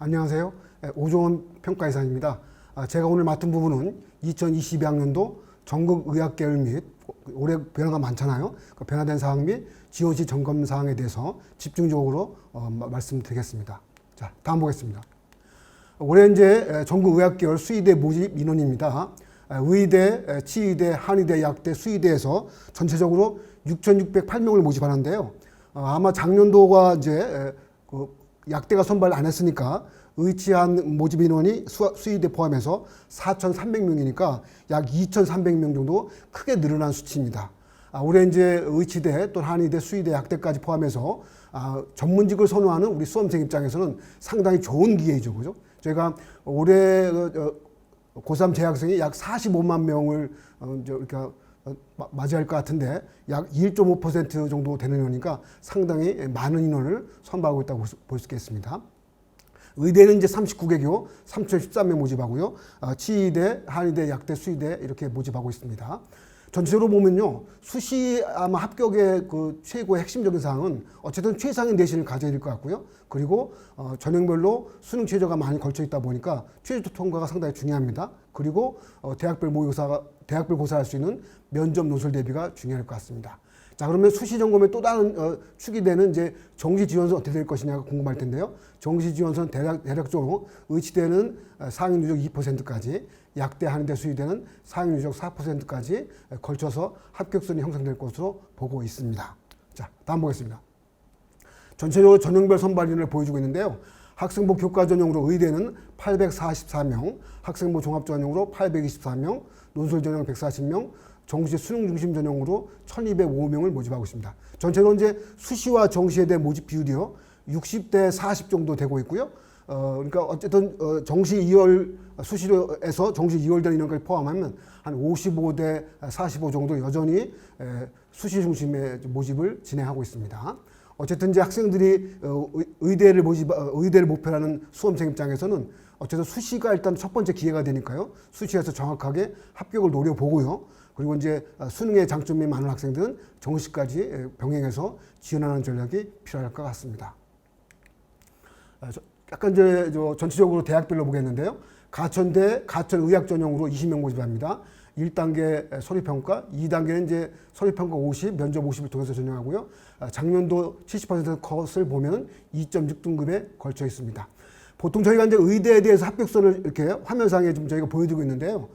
예, 안녕하세요. 예, 오종원 평가이사입니다. 아, 제가 오늘 맡은 부분은 2022학년도 전국 의학계열 및 올해 변화가 많잖아요. 그 변화된 사항 및 지원 시 점검 사항에 대해서 집중적으로 어, 마- 말씀드리겠습니다. 자, 다음 보겠습니다. 올해 이제 에, 전국 의학계열 수의대 모집 인원입니다. 에, 의대, 에, 치의대, 한의대, 약대, 수의대에서 전체적으로 6,608명을 모집하는데요. 어, 아마 작년도가 이제 에, 그 약대가 선발 안 했으니까 의치한 모집 인원이 수, 수의대 포함해서 4,300명이니까 약 2,300명 정도 크게 늘어난 수치입니다. 아, 올해 이제 의치대 또 한의대, 수의대, 약대까지 포함해서 아, 전문직을 선호하는 우리 수험생 입장에서는 상당히 좋은 기회이죠, 그죠? 저희가 올해 어, 어, 고3 재학생이 약 45만 명을 어, 이제 마- 맞이할 것 같은데 약 1.5% 정도 되는 거니까 상당히 많은 인원을 선발하고 있다고 볼 수 있겠습니다. 의대는 이제 39개교 3,013명 모집하고요. 아, 치의대, 한의대, 약대, 수의대 이렇게 모집하고 있습니다. 전체적으로 보면요. 수시 아마 합격의 그 최고의 핵심적인 사항은 어쨌든 최상의 내신을 가져야 될 것 같고요. 그리고 어, 전형별로 수능 최저가 많이 걸쳐 있다 보니까 최저 통과가 상당히 중요합니다. 그리고 어, 대학별 모의고사가 대학별 고사할 수 있는 면접 노출 대비가 중요할 것 같습니다. 자 그러면 수시 점검의 또 다른 어, 축이 되는 이제 정시 지원서 어떻게 될 것이냐가 궁금할 텐데요. 정시 지원서는 대략, 대략적으로 의치대는 어, 상위 누적 2%까지, 약대 한의대 수의대는 상위 누적 4%까지 걸쳐서 합격선이 형성될 것으로 보고 있습니다. 자 다음 보겠습니다. 전체적으로 전형별 선발인을 보여주고 있는데요. 학생부 교과 전형으로 의대는 844명, 학생부 종합 전형으로 824명, 논술 전형 140명, 정시 수능 중심 전형으로 1205명을 모집하고 있습니다. 전체로 이제 수시와 정시에 대한 모집 비율이요. 60대 40 정도 되고 있고요. 어, 그러니까 어쨌든 어, 정시 2월 수시에서 정시 2월 된 인원까지 포함하면 한 55대 45 정도 여전히 에, 수시 중심의 모집을 진행하고 있습니다. 어쨌든 이제 학생들이 어, 의- 의대를 모집 어, 의대를 목표로 하는 수험생 입장에서는 어쨌든 수시가 일단 첫 번째 기회가 되니까요. 수시에서 정확하게 합격을 노려보고요. 그리고 이제 어, 수능의 장점이 많은 학생들은 정시까지 에, 병행해서 지원하는 전략이 필요할 것 같습니다. 아, 저- 약간 이제 저 전체적으로 대학별로 보겠는데요. 가천대 가천 의학 전형으로 20명 모집합니다. 1단계 서류평가, 2단계는 이제 서류평가 50, 면접 50을 통해서 전형하고요. 아, 작년도 70% 컷을 보면 2.6등급에 걸쳐 있습니다. 보통 저희가 이제 의대에 대해서 합격선을 이렇게 화면상에 좀 저희가 보여드리고 있는데요.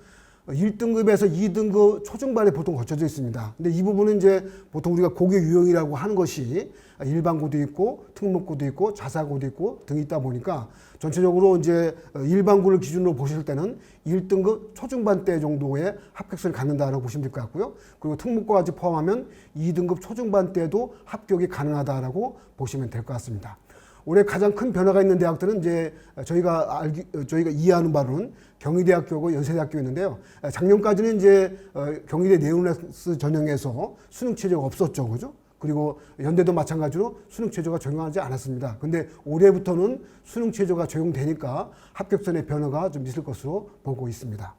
1등급에서 2등급 초중반에 보통 거쳐져 있습니다. 근데 이 부분은 이제 보통 우리가 고교 유형이라고 하는 것이 일반고도 있고 특목고도 있고 자사고도 있고 등이 있다 보니까 전체적으로 이제 일반고를 기준으로 보실 때는 1등급 초중반 대 정도의 합격선을 갖는다라고 보시면 될 것 같고요. 그리고 특목고까지 포함하면 2등급 초중반 때도 합격이 가능하다라고 보시면 될 것 같습니다. 올해 가장 큰 변화가 있는 대학들은 이제 저희가 알기 저희가 이해하는 바로는 경희대학교고 연세대학교 있는데요. 작년까지는 이제 어, 경희대 네오네스 전형에서 수능 체제가 없었죠, 그죠? 그리고 연대도 마찬가지로 수능 체제가 적용하지 않았습니다. 근데 올해부터는 수능 체제가 적용되니까 합격선의 변화가 좀 있을 것으로 보고 있습니다.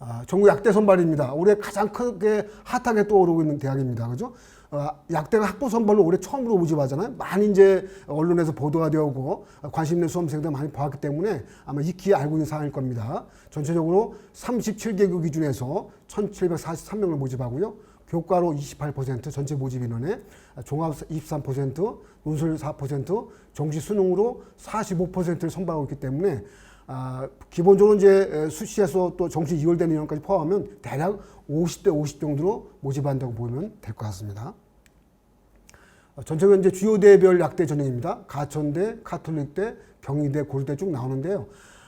아, 전국 약대 선발입니다. 올해 가장 크게 핫하게 떠오르고 있는 대학입니다. 그죠? 어, 약대가 학부 선발로 올해 처음으로 모집하잖아요. 많이 이제 언론에서 보도가 되고 관심 있는 수험생들 많이 봐왔기 때문에 아마 익히 알고 있는 사항일 겁니다. 전체적으로 37개국 기준에서 1,743명을 모집하고요. 교과로 28%, 전체 모집 인원의 종합 23%, 논술 4%, 정시 수능으로 45%를 선발하고 있기 때문에 아, 기본적으로 이제 수시에서 또 정시 2월 되는 인원까지 포함하면 대략 50대 50 정도로 모집한다고 보면 될 것 같습니다. 어, 전체적으로 이제 주요 대별 약대 전형입니다. 가천대, 카톨릭대, 경희대, 고려대 쭉 나오는데요.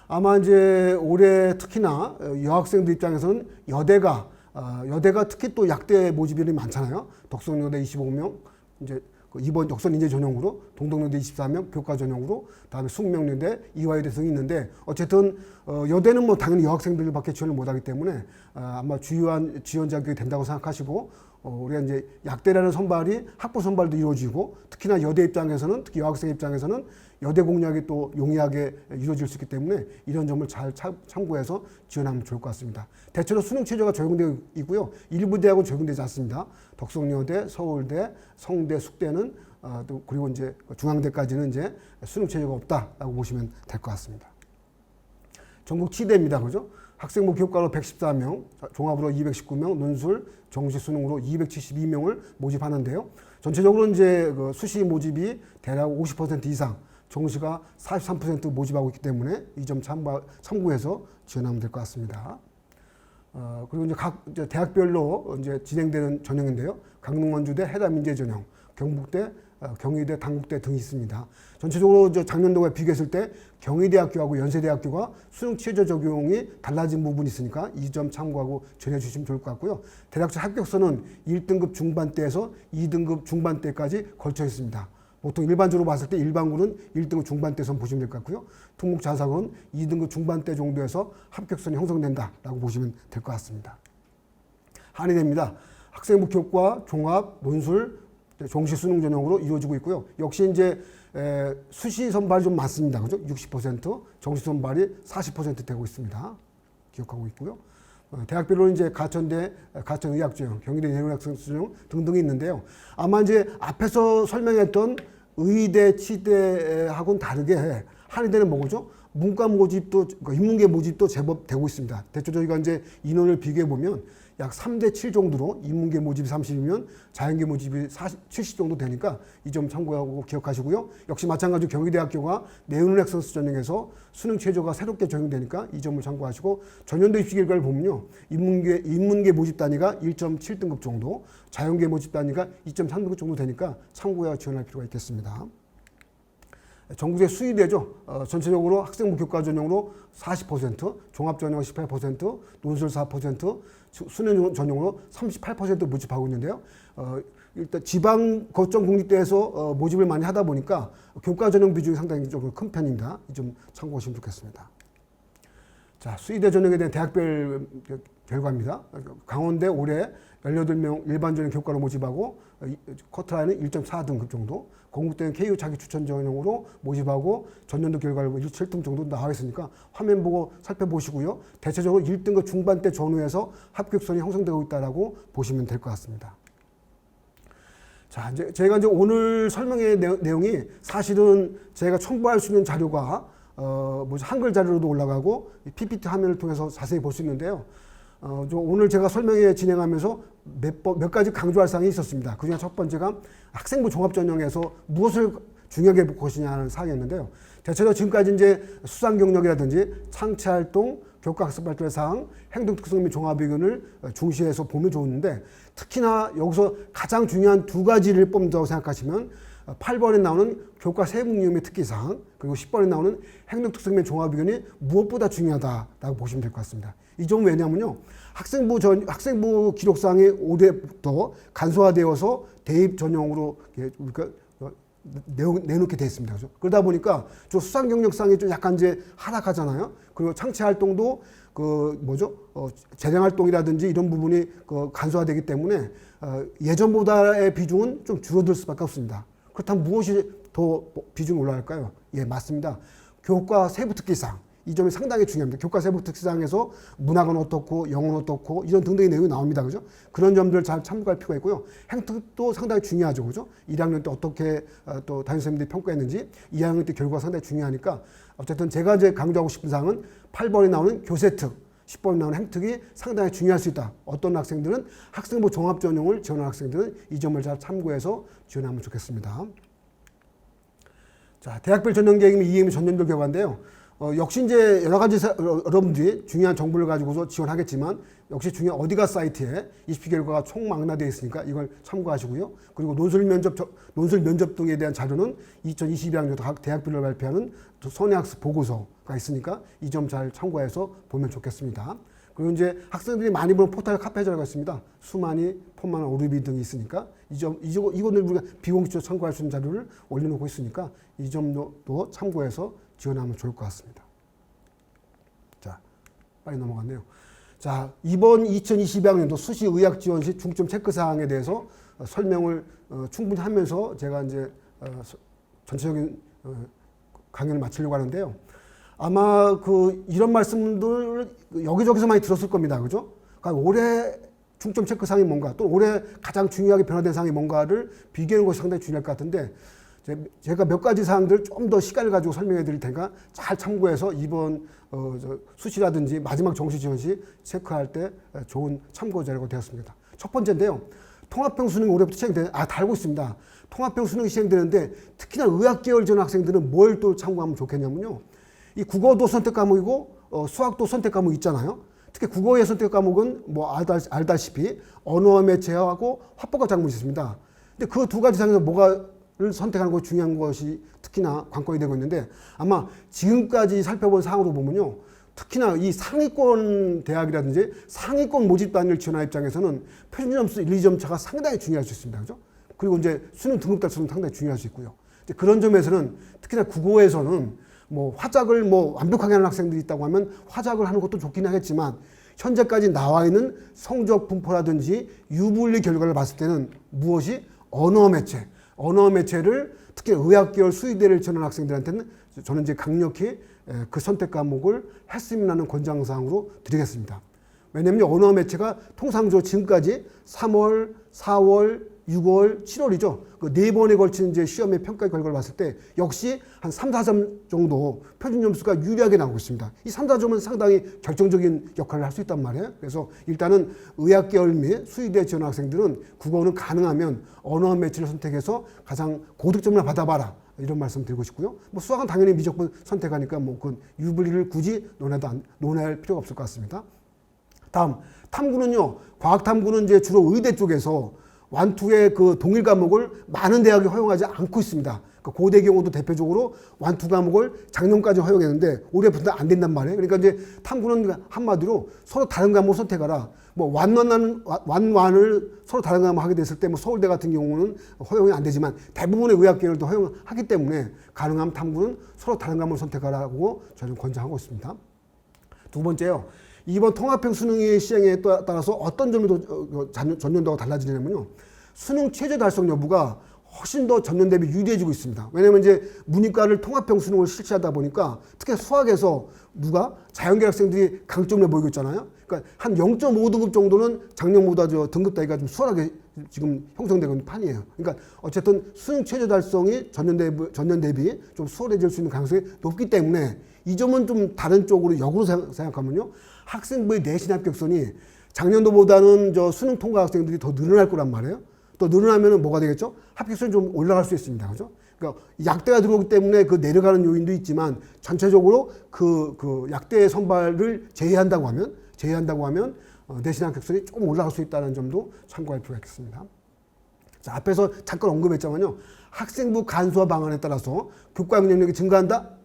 아마 이제 올해 특히나 어, 여학생들 입장에서는 여대가 어, 여대가 특히 또 약대 모집인이 많잖아요. 덕성여대 25명, 이제 그 이번 역선 인재 전형으로 동덕여대 24명, 교과 전형으로 다음에 숙명여대, 이화여대 등이 있는데 어쨌든 어, 여대는 뭐 당연히 여학생들밖에 지원을 못하기 때문에 아, 아마 주요한 지원 자격이 된다고 생각하시고 어, 우리가 이제 약대라는 선발이 학부 선발도 이루어지고 특히나 여대 입장에서는 특히 여학생 입장에서는 여대 공략이 또 용이하게 이루어질 수 있기 때문에 이런 점을 잘 참- 참고해서 지원하면 좋을 것 같습니다. 대체로 수능 체제가 적용되어 있고요. 일부 대학은 적용되지 않습니다. 덕성여대, 서울대, 성대, 숙대는 어, 또 그리고 이제 중앙대까지는 이제 수능 체제가 없다라고 보시면 될 것 같습니다. 전국 치대입니다. 그죠? 학생부 교육과로 114명, 종합으로 219명, 논술, 정시 수능으로 272명을 모집하는데요. 전체적으로 이제 그 수시 모집이 대략 50% 이상, 정시가 43% 모집하고 있기 때문에 이 점 참고해서 지원하면 될 것 같습니다. 어, 그리고 이제 각 이제 대학별로 이제 진행되는 전형인데요. 강릉 원주대 해남인재 전형, 경북대, 어, 경희대, 당국대 등이 있습니다. 전체적으로 저 작년도에 비교했을 때 경희대학교하고 연세대학교가 수능 최저 적용이 달라진 부분이 있으니까 이 점 참고하고 전해 주시면 좋을 것 같고요. 대략적 합격선은 1등급 중반대에서 2등급 중반대까지 걸쳐 있습니다. 보통 일반적으로 봤을 때 일반고는 1등급 중반대선 보시면 될 것 같고요. 특목 자사고는 2등급 중반대 정도에서 합격선이 형성된다라고 보시면 될 것 같습니다. 한의대입니다. 학생부 교과, 종합, 논술, 종시 수능 전형으로 이루어지고 있고요. 역시 이제 에, 수시 선발이 좀 많습니다. 그죠? 60%, 정시 선발이 40% 되고 있습니다. 기억하고 있고요. 어, 대학별로 이제 가천대, 가천의학전형, 경희대 예능학생수능 등등이 있는데요. 아마 이제 앞에서 설명했던 의대, 치대하고는 다르게 한의대는 뭐죠? 문과 모집도, 그러니까 인문계 모집도 제법 되고 있습니다. 대충 저희가 이제 인원을 비교해 보면 약 3대 7 정도로 인문계 모집이 30이면 자연계 모집이 40, 70 정도 되니까 이 점 참고하고 기억하시고요. 역시 마찬가지로 경희대학교가 내은학 선수 전형에서 수능 최저가 새롭게 적용되니까 이 점을 참고하시고 전년도 입시 결과를 보면요. 인문계, 인문계 모집 단위가 1.7등급 정도, 자연계 모집 단위가 2.3등급 정도 되니까 참고해 지원할 필요가 있겠습니다. 전국의 수의대죠. 어, 전체적으로 학생부 교과 전형으로 40%, 종합 전형 18%, 논술 4%, 수- 수능 전형으로 38% 모집하고 있는데요. 어, 일단 지방 거점 국립대에서 어, 모집을 많이 하다 보니까 교과 전형 비중이 상당히 조금 큰 편입니다. 이점 참고하시면 좋겠습니다. 자, 수의대 전형에 대한 대학별 그 결과입니다. 강원대 올해 18명 일반 전형 교과로 모집하고 커트라인은 1.4등급 정도, 건국대는 KU 자기 추천 전형으로 모집하고 전년도 결과를 7등 정도 나와 있으니까 화면 보고 살펴보시고요. 대체적으로 1등급 중반대 전후에서 합격선이 형성되고 있다라고 보시면 될 것 같습니다. 자, 이제 제가 이제 오늘 설명의 내- 내용이 사실은 제가 첨부할 수 있는 자료가 어, 뭐지 한글 자료로도 올라가고 이 PPT 화면을 통해서 자세히 볼 수 있는데요. 어, 저 오늘 제가 설명회 진행하면서 몇, 번, 몇 가지 강조할 사항이 있었습니다. 그 중에 첫 번째가 학생부 종합 전형에서 무엇을 중요하게 볼 것이냐는 사항이었는데요. 대체로 지금까지 이제 수상 경력이라든지 창체 활동, 교과 학습 발달 사항, 행동 특성 및 종합 의견을 중시해서 보면 좋은데 특히나 여기서 가장 중요한 두 가지를 뽑는다고 생각하시면 8번에 나오는 교과 유형의 특기사항 그리고 10번에 나오는 행동 특성 및 종합 의견이 무엇보다 중요하다라고 보시면 될 것 같습니다. 이 점은 왜냐면요. 학생부 전 학생부 기록상이 올해부터 간소화되어서 대입 전형으로 이렇게 우리가 내놓게돼 있습니다. 그죠? 그러다 보니까 저 수상 경력상이 좀 약간 이제 하락하잖아요. 그리고 창체 활동도 그 뭐죠? 어, 재량 활동이라든지 이런 부분이 그 간소화되기 때문에 어, 예전보다의 비중은 좀 줄어들 수밖에 없습니다. 그렇다면 무엇이 더 비중이 올라갈까요? 예, 맞습니다. 교과 세부 특기상 이 점이 상당히 중요합니다. 교과 세부 특기상에서 문학은 어떻고 영어는 어떻고 이런 등등의 내용이 나옵니다. 그죠? 그런 점들을 잘 참고할 필요가 있고요. 행특도 상당히 중요하죠. 그죠? 1학년 때 어떻게 어, 또 담임 선생님들이 평가했는지 2학년 때 결과가 상당히 중요하니까 어쨌든 제가 이제 강조하고 싶은 사항은 8번에 나오는 교세특 10번에 나오는 행특이 상당히 중요할 수 있다. 어떤 학생들은 학생부 종합 전형을 지원하는 학생들은 이 점을 잘 참고해서 지원하면 좋겠습니다. 자, 대학별 전형 계획이면 이행이 전년도 결과인데요. 어, 역시 이제 여러 가지 사, 여- 여러분들이 중요한 정보를 가지고서 지원하겠지만 역시 중요한 어디가 사이트에 입시 결과가 총망라되어 있으니까 이걸 참고하시고요. 그리고 논술 면접 저- 논술 면접 등에 대한 자료는 2022학년 각 대학별로 발표하는 또 선행학습 보고서가 있으니까 이 점 잘 참고해서 보면 좋겠습니다. 그리고 이제 학생들이 많이 보는 포털 카페저가 있습니다. 수만이, 폰만, 오르비 등이 있으니까 이 점, 이 점, 이거는 우리가 비공식적으로 참고할 수 있는 자료를 올려놓고 있으니까 이 점도 또 참고해서 지원하면 좋을 것 같습니다. 자, 빨리 넘어갔네요. 자, 이번 2022학년도 수시 의학 지원 시 중점 체크 사항에 대해서 어, 설명을 어, 충분히 하면서 제가 이제 어, 서- 전체적인 어, 강연을 마치려고 하는데요. 아마 그 이런 말씀들 여기저기서 많이 들었을 겁니다. 그죠? 그러니까 올해 중점 체크 사항이 뭔가 또 올해 가장 중요하게 변화된 사항이 뭔가를 비교하는 것이 상당히 중요할 것 같은데 제- 제가 몇 가지 사항들 좀 더 시간을 가지고 설명해 드릴 테니까 잘 참고해서 이번 어, 저 수시라든지 마지막 정시 지원 시 체크할 때 좋은 참고 자료가 되었습니다. 첫 번째인데요. 통합형 수능이 올해부터 시행돼 아 달고 있습니다. 통합형 수능이 시행되는데 특히나 의학 계열 전 학생들은 뭘 또 참고하면 좋겠냐면요. 이 국어도 선택 과목이고 어, 수학도 선택 과목 있잖아요. 특히 국어의 선택 과목은 뭐 알다, 알다시피 언어 매체하고 화법과 작문이 있습니다. 근데 그 두 가지 상에서 뭐가를 선택하는 것이 중요한 것이 특히나 관건이 되고 있는데 아마 지금까지 살펴본 사항으로 보면요. 특히나 이 상위권 대학이라든지 상위권 모집 단위를 지원할 입장에서는 표준 점수 1, 2점 차가 상당히 중요할 수 있습니다. 그죠? 그리고 이제 수능 등급 달성은 상당히 중요할 수 있고요. 이제 그런 점에서는 특히나 국어에서는 뭐 화작을 뭐 완벽하게 하는 학생들이 있다고 하면 화작을 하는 것도 좋긴 하겠지만 현재까지 나와 있는 성적 분포라든지 유불리 결과를 봤을 때는 무엇이 언어 매체, 언어 매체를 특히 의학 계열 수의대를 지원하는 학생들한테는 저는 이제 강력히 에, 그 선택 과목을 했으면 하는 권장사항으로 드리겠습니다. 왜냐하면 언어 매체가 통상적으로 지금까지 3월, 4월, 6월, 7월이죠. 그 네 번에 걸친 이제 시험의 평가 결과를 봤을 때 역시 한 3, 4점 정도 표준 점수가 유리하게 나오고 있습니다. 이 3, 4점은 상당히 결정적인 역할을 할 수 있단 말이에요. 그래서 일단은 의학 계열 및 수의대 지원 학생들은 국어는 가능하면 언어 매체를 선택해서 가장 고득점을 받아봐라. 이런 말씀 드리고 싶고요. 뭐 수학은 당연히 미적분 선택하니까 뭐 그 유불리를 굳이 논해도 안, 논할 필요가 없을 것 같습니다. 다음 탐구는요. 과학 탐구는 이제 주로 의대 쪽에서 완투의 그 동일 과목을 많은 대학이 허용하지 않고 있습니다. 그 고대 경우도 대표적으로 완투 과목을 작년까지 허용했는데 올해부터 안 된단 말이에요. 그러니까 이제 탐구는 한마디로 서로 다른 과목을 선택하라. 뭐 완완한 완완을 서로 다른 과목 하게 됐을 때 뭐 서울대 같은 경우는 허용이 안 되지만 대부분의 의학 계열도 허용하기 때문에 가능한 탐구는 서로 다른 과목을 선택하라고 저는 권장하고 있습니다. 두 번째요. 이번 통합형 수능의 시행에 따- 따라서 어떤 점이 더 어, 어, 전- 전년도와 달라지냐면요. 수능 최저 달성 여부가 훨씬 더 전년 대비 유리해지고 있습니다. 왜냐하면 이제 문이과를 통합형 수능을 실시하다 보니까 특히 수학에서 누가 자연계 학생들이 강점을 보이고 있잖아요. 그러니까 한 0.5등급 정도는 작년보다 저 등급 따위가 좀 수월하게 지금 형성되고 있는 판이에요. 그러니까 어쨌든 수능 최저 달성이 전년 대비, 전년 대비 좀 수월해질 수 있는 가능성이 높기 때문에 이 점은 좀 다른 쪽으로 역으로 생각- 생각하면요. 학생부의 내신 합격선이 작년도보다는 저 수능 통과 학생들이 더 늘어날 거란 말이에요. 또 늘어나면은 뭐가 되겠죠? 합격선이 좀 올라갈 수 있습니다. 그죠? 그러니까 약대가 들어오기 때문에 그 내려가는 요인도 있지만 전체적으로 그, 그 약대 선발을 제외한다고 하면 제외한다고 하면 어, 내신 합격선이 조금 올라갈 수 있다는 점도 참고할 필요가 있겠습니다. 자, 앞에서 잠깐 언급했지만요. 학생부 간소화 방안에 따라서 교과 능력이 증가한다?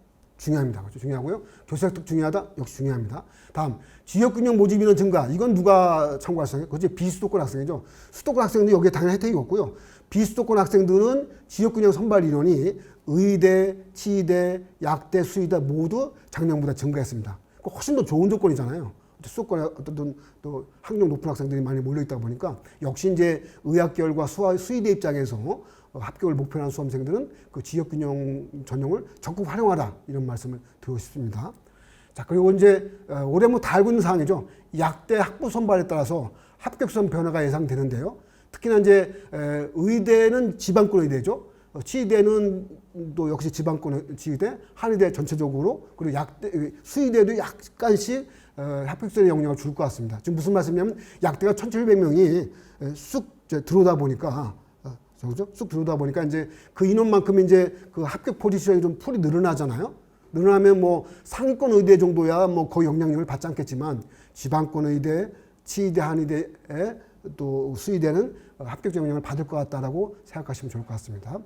중요합니다. 그렇죠? 중요하고요. 교수 획득 중요하다? 역시 중요합니다. 다음, 지역균형 모집 인원 증가. 이건 누가 참고할 수 있어요? 그지 비수도권 학생이죠. 수도권 학생도 여기에 당연히 혜택이 없고요. 비수도권 학생들은 지역균형 선발 인원이 의대, 치대, 약대, 수의대 모두 작년보다 증가했습니다. 그 훨씬 더 좋은 조건이잖아요. 수도권에 어떤 또 학력 높은 학생들이 많이 몰려 있다 보니까 역시 이제 의학 계열과 수학 수의대 입장에서 어, 합격을 목표로 한 수험생들은 그 지역균형 전형을 적극 활용하라 이런 말씀을 드리고 싶습니다. 자 그리고 이제 어, 올해 뭐 다 알고 있는 사항이죠. 약대 학부 선발에 따라서 합격선 변화가 예상되는데요. 특히나 이제 에, 의대는 지방권 의대죠. 어, 치의대는 또 역시 지방권 치의대, 한의대 전체적으로 그리고 약대 수의대도 약간씩 어, 합격선의 영향을 줄 것 같습니다. 지금 무슨 말씀이냐면 약대가 1,700명이 쑥 들어오다 보니까 어, 그죠? 쑥 들어오다 보니까 이제 그 인원만큼 이제 그 합격 포지션이 좀 풀이 늘어나잖아요. 늘어나면 뭐 상위권 의대 정도야 뭐 거의 영향력을 받지 않겠지만 지방권 의대, 치의대, 한의대에 또 수의대는 어, 합격 영향을 받을 것 같다라고 생각하시면 좋을 것 같습니다.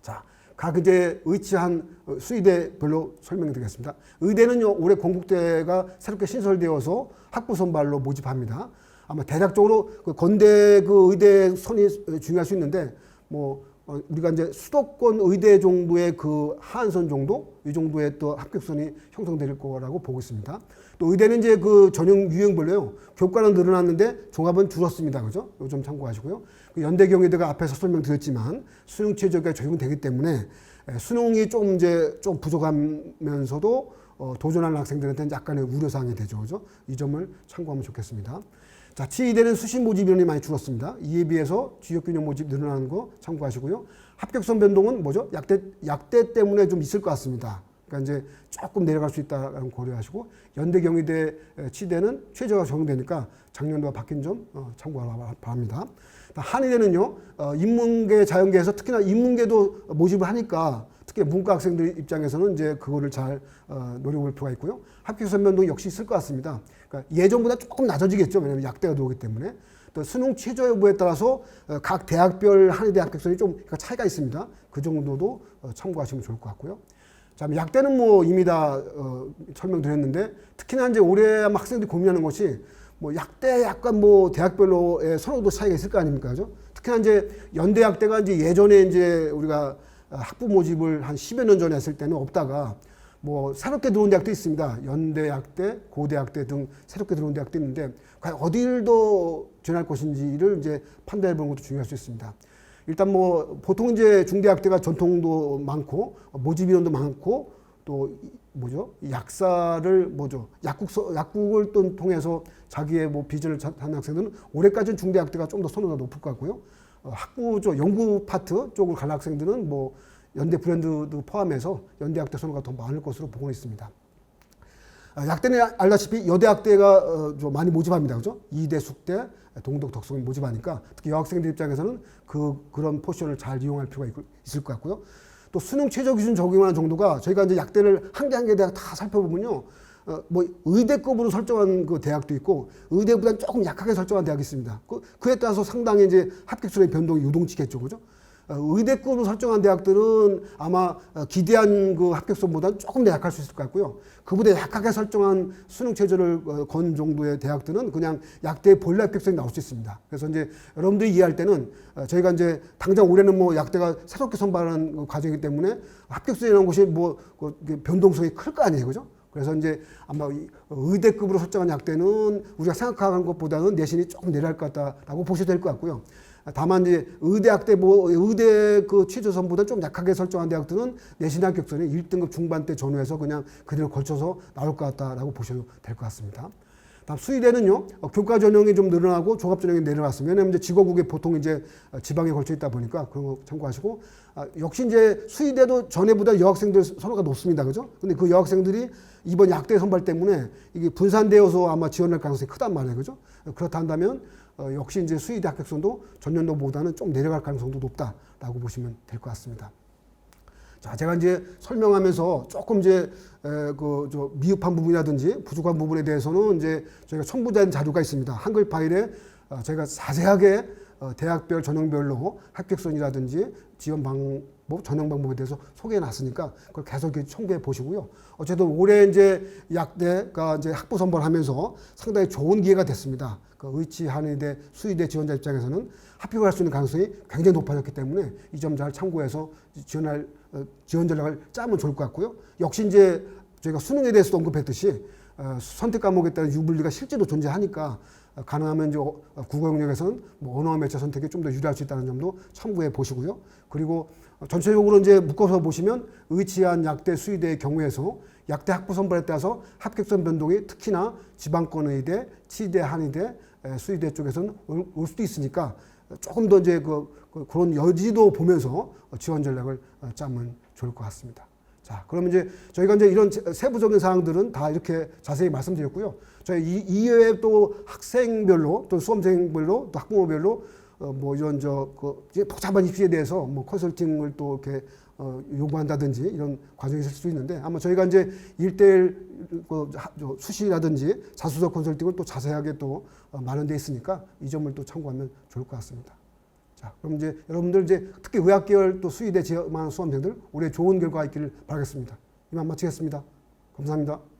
자, 각 이제 의치한 어, 수의대별로 설명드리겠습니다. 의대는요 올해 건국대가 새롭게 신설되어서 학부 선발로 모집합니다. 아마 대략적으로 그 건대 그 의대 선이 중요할 수 있는데 뭐 어, 우리가 이제 수도권 의대 정도의 그 하한선 정도 이 정도의 또 합격선이 형성될 거라고 보고 있습니다. 또 의대는 이제 그 전형 유형별로요 교과는 늘어났는데 종합은 줄었습니다. 그죠? 좀 참고하시고요. 그 연대 경희대가 앞에서 설명드렸지만 수능 최저가 적용되기 때문에 에, 수능이 좀 이제 좀 부족하면서도 어, 도전하는 학생들한테는 약간의 우려사항이 되죠. 그죠? 이 점을 참고하면 좋겠습니다. 자, 치의대는 수시 모집 인원이 많이 줄었습니다. 이에 비해서 지역균형 모집 늘어나는 거 참고하시고요. 합격선 변동은 뭐죠? 약대, 약대 때문에 좀 있을 것 같습니다. 그러니까 이제 조금 내려갈 수 있다는 고려하시고 연대 경희대 에, 치대는 최저가 적용되니까 작년도와 바뀐 점 어, 참고하라 바랍니다. 한의대는요 어, 인문계 자연계에서 특히나 인문계도 모집을 하니까 특히 문과 학생들 입장에서는 이제 그거를 잘 어, 노려볼 필요가 있고요. 합격선 변동 역시 있을 것 같습니다. 그러니까 예전보다 조금 낮아지겠죠. 왜냐하면 약대가 들어오기 때문에. 또 수능 최저 여부에 따라서 어, 각 대학별 한의대 합격선이 좀 그러니까 차이가 있습니다. 그 정도도 어, 참고하시면 좋을 것 같고요. 자, 약대는 뭐 이미 다 어, 설명드렸는데 특히나 이제 올해 학생들이 고민하는 것이 뭐 약대 약간 뭐 대학별로의 선호도 차이가 있을 거 아닙니까? 그죠? 특히나 이제 연대 약대가 이제 예전에 이제 우리가 학부 모집을 한 10여 년 전에 했을 때는 없다가 뭐 새롭게 들어온 대학도 있습니다. 연대 약대, 고대 약대 등 새롭게 들어온 대학도 있는데 과연 어디를 더 지원할 것인지를 이제 판단해 보는 것도 중요할 수 있습니다. 일단 뭐 보통 이제 중대학대가 전통도 많고 모집 인원도 많고 또 이- 뭐죠 약사를 뭐죠 약국 약국을 또 통해서 자기의 뭐 비전을 자- 하는 학생들은 올해까지는 중대학대가 좀 더 선호가 높을 것 같고요 어, 학부 쪽 연구 파트 쪽을 갈 학생들은 뭐 연대 브랜드도 포함해서 연대학대 선호가 더 많을 것으로 보고 있습니다. 아, 약대는 알다시피 여대학대가 어, 좀 많이 모집합니다. 그죠? 이대, 숙대, 동덕, 덕성을 모집하니까 특히 여학생들 입장에서는 그, 그런 포지션을 잘 이용할 필요가 있, 있을 것 같고요. 또 수능 최저 기준 적용하는 정도가 저희가 이제 약대를 한 개 한 개 대학 다 살펴보면요. 어, 뭐 의대급으로 설정한 그 대학도 있고 의대보다 조금 약하게 설정한 대학이 있습니다. 그, 그에 따라서 상당히 이제 합격수의 변동이 유동치겠죠. 그죠? 어, 의대급으로 설정한 대학들은 아마 어, 기대한 그 합격선보다는 조금 더 약할 수 있을 것 같고요. 그보다 약하게 설정한 수능 최저를 어, 건 정도의 대학들은 그냥 약대 본래 합격선이 나올 수 있습니다. 그래서 이제 여러분들이 이해할 때는 어, 저희가 이제 당장 올해는 뭐 약대가 새롭게 선발하는 그 과정이기 때문에 합격선이라는 것이 뭐그 변동성이 클 거 아니에요. 그죠? 그래서 이제 아마 이 의대급으로 설정한 약대는 우리가 생각하는 것보다는 내신이 조금 내려갈 것 같다라고 보셔도 될 것 같고요. 다만 이제 의대 학대 뭐 의대 그 취조선보다 좀 약하게 설정한 대학들은 내신 합격선이 1등급 중반대 전후에서 그냥 그대로 걸쳐서 나올 것 같다라고 보셔도 될 것 같습니다. 다음 수의대는요 어, 교과 전형이 좀 늘어나고 종합 전형이 내려갔습니다. 왜냐하면 이제 지거국에 보통 이제 어, 지방에 걸쳐 있다 보니까 그런 거 참고하시고 아, 역시 이제 수의대도 전에보다 여학생들 선호가 높습니다, 그죠? 근데 그 여학생들이 이번 약대 선발 때문에 이게 분산되어서 아마 지원할 가능성이 크단 말이에요, 그죠? 그렇다 한다면 어, 역시 이제 수의대 합격선도 전년도보다는 좀 내려갈 가능성도 높다라고 보시면 될 것 같습니다. 자, 제가 이제 설명하면서 조금 이제 그저 미흡한 부분이라든지 부족한 부분에 대해서는 이제 저희가 첨부된 자료가 있습니다. 한글 파일에 어, 저희가 자세하게 어, 대학별 전형별로 합격선이라든지 지원 방 법, 전형 방법에 대해서 소개해 놨으니까 그걸 계속 첨부해 보시고요. 어쨌든 올해 이제 약대가 이제 학부 선발하면서 상당히 좋은 기회가 됐습니다. 그 의치 한의대 수의대 지원자 입장에서는 합격할 수 있는 가능성이 굉장히 높아졌기 때문에 이 점 잘 참고해서 지원할 어, 지원 전략을 짜면 좋을 것 같고요. 역시 이제 저희가 수능에 대해서도 언급했듯이 어, 선택 과목에 따른 유불리가 실제로 존재하니까 어, 가능하면 이제 어, 국어 영역에서는 뭐 언어 매체 선택이 좀 더 유리할 수 있다는 점도 참고해 보시고요. 그리고 어, 전체적으로 이제 묶어서 보시면 의치한 약대 수의대의 경우에서 약대 학부 선발에 따라서 합격선 변동이 특히나 지방권 의대, 치대 한의대, 에, 수의대 쪽에서는 올, 올 수도 있으니까 조금 더 이제 그, 그 그런 여지도 보면서 지원 전략을 어, 짜면 좋을 것 같습니다. 자, 그러면 이제 저희가 이제 이런 제- 세부적인 사항들은 다 이렇게 자세히 말씀드렸고요. 저희 이 이외에 또 학생별로 또 수험생별로 또 학부모별로 어, 뭐 이런 저그 복잡한 입시에 대해서 뭐 컨설팅을 또 이렇게 어, 요구한다든지 이런 과정이 있을 수 있는데 아마 저희가 이제 일대일 그 수시라든지 자수적 컨설팅을 또 자세하게 또 어, 마련돼 있으니까 이 점을 또 참고하면 좋을 것 같습니다. 자, 그럼 이제 여러분들 이제 특히 의학계열 또 수의대 지원하는 수험생들 올해 좋은 결과 있기를 바라겠습니다. 이만 마치겠습니다. 감사합니다.